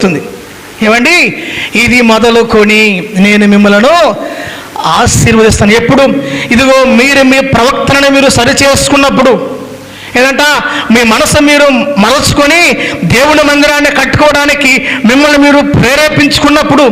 వస్తుంది. ఏమండి? ఇది మొదలుకొని నేను మిమ్మలను ఆశీర్వదిస్తాను. ఎప్పుడు? ఇదిగో మీరు మీ ప్రవక్తనని మీరు సరి చేసుకున్నప్పుడు. ఏదంట? మీ మనసు మీరు మరల్చుకొని దేవుని మందిరాన్ని కట్టుకోవడానికి మిమ్మల్ని మీరు ప్రేరేపించుకున్నప్పుడు.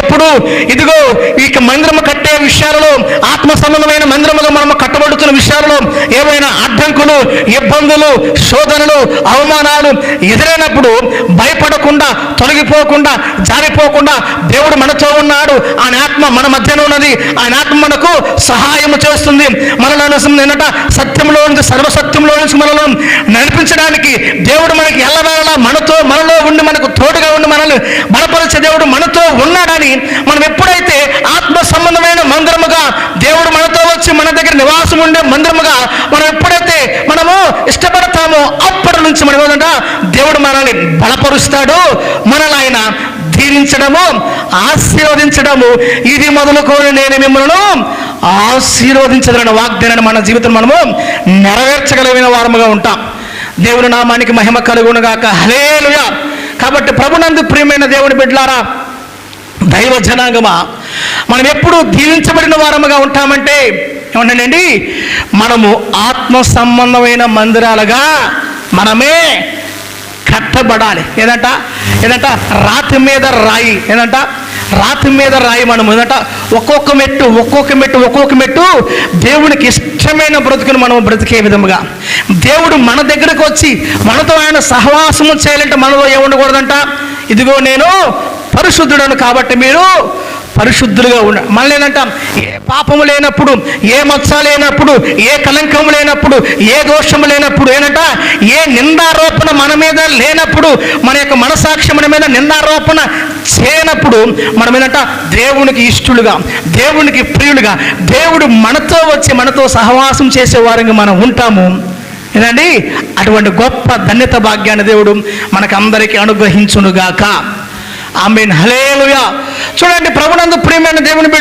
ఎప్పుడు? ఇదిగో ఇక మందిరము కట్టే విషయాలలో ఆత్మ సంబంధమైన మందిరముగా మనము కట్టబడుతున్న విషయాలలో ఏమైనా అడ్డంకులు ఇబ్బందులు శోధనలు అవమానాలు ఎదురైనప్పుడు భయపడకుండా తొలగిపోకుండా జారిపోకుండా దేవుడు మనతో ఉన్నాడు. ఆయన ఆత్మ మన మధ్యన ఉన్నది. ఆయన ఆత్మ మనకు సహాయం చేస్తుంది. మనలో నిన్నట సత్యంలో నుంచి సర్వసత్యంలో నుంచి మనలో నడిపించడానికి దేవుడు మనకి ఎల్లవేళలా మనతో మనలో ఉండి మనకు తోడుగా ఉండి మనల్ని బలపరిచే దేవుడు మనతో ఉన్నాడని మనం ఎప్పుడైతే ఆత్మ సంబంధమైన మందిరముగా దేవుడు మనతో వచ్చి మన దగ్గర నివాసం ఉండే మందిరముగా మనం ఎప్పుడైతే మనము ఇష్టపడతామో అప్పటి నుంచి మనం ఏమంట దేవుడు మనల్ని బలపరుస్తాడు మనల్ని ఆయన దీవించడము ఆశీర్వదించడము. ఇది మొదలుకొని నేను మిమ్మల్ని ఆశీర్వదించదన్న వాగ్దానాన్ని మన జీవితం మనము నెరవేర్చగలిగిన వారముగా ఉంటాం. దేవుని నామానికి మహిమ కలుగునుగాక. హలేలుగా కాబట్టి ప్రభునందు ప్రియమైన దేవుని బిడ్డలారా దైవ జనాంగమా మనం ఎప్పుడు దీవించబడిన వారముగా ఉంటామంటే ఏమంటానండి మనము ఆత్మ సంబంధమైన మందిరాలుగా మనమే కట్టబడాలి. ఏదంట? ఏదంట? రాతి మీద రాయి. ఏదంట? రాతి మీద రాయి మనం. ఏదంట? ఒక్కొక్క మెట్టు ఒక్కొక్క మెట్టు ఒక్కొక్క మెట్టు దేవునికి ఇష్టమైన బ్రతుకును మనం బ్రతికే విధముగా. దేవుడు మన దగ్గరకు వచ్చి మనతో ఆయన సహవాసము చేయాలంటే మనలో ఏముండకూడదంట? ఇదిగో నేను పరిశుద్ధుడను కాబట్టి మీరు పరిశుద్ధులుగా ఉండ మళ్ళీ ఏంటంటాం? ఏ పాపము లేనప్పుడు ఏ మచ్చ లేనప్పుడు ఏ కలంకము లేనప్పుడు ఏ దోషము లేనప్పుడు ఏనట ఏ నిందారోపణ మన మీద లేనప్పుడు మన యొక్క మనసాక్షి మన మీద నిందారోపణ చేయనప్పుడు మనం ఏంటంట? దేవునికి ఇష్టలుగా దేవునికి ప్రియులుగా దేవుడు మనతో వచ్చి మనతో సహవాసం చేసేవారంగా మనం ఉంటాము. ఏనండి అటువంటి గొప్ప ధన్యత భాగ్యాన్ని దేవుడు మనకందరికీ అనుగ్రహించునుగాక. ఆమెన్. హలేలుయా చూడండి ప్రభునందు ప్రియమైన దేవుని బిడ్డ